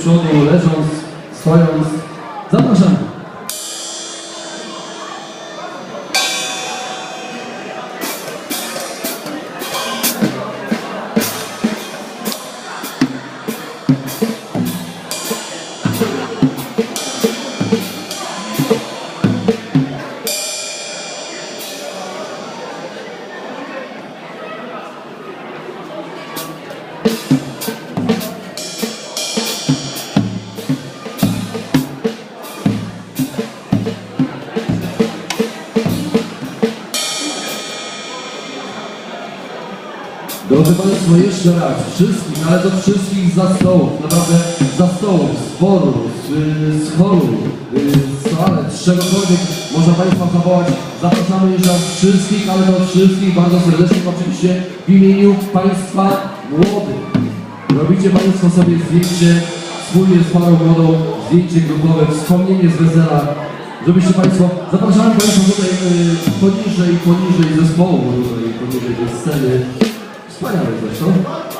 przodu, leżąc, stojąc. Zapraszamy. Drodzy Państwo, jeszcze raz, wszystkich, ale do wszystkich za stołów, naprawdę za stołów, z foru, z, y, z choru, y, z toalet, z czegokolwiek można Państwa zawołać. Zapraszamy jeszcze raz wszystkich, ale do wszystkich bardzo serdecznie, oczywiście w imieniu Państwa młodych. Robicie Państwo sobie zdjęcie wspólnie z Parą Młodą, zdjęcie grupowe, wspomnienie z wesela, żebyście Państwo, zapraszamy Państwa tutaj y, poniżej, poniżej zespołu, tutaj poniżej tej sceny. パーにあるでしょ？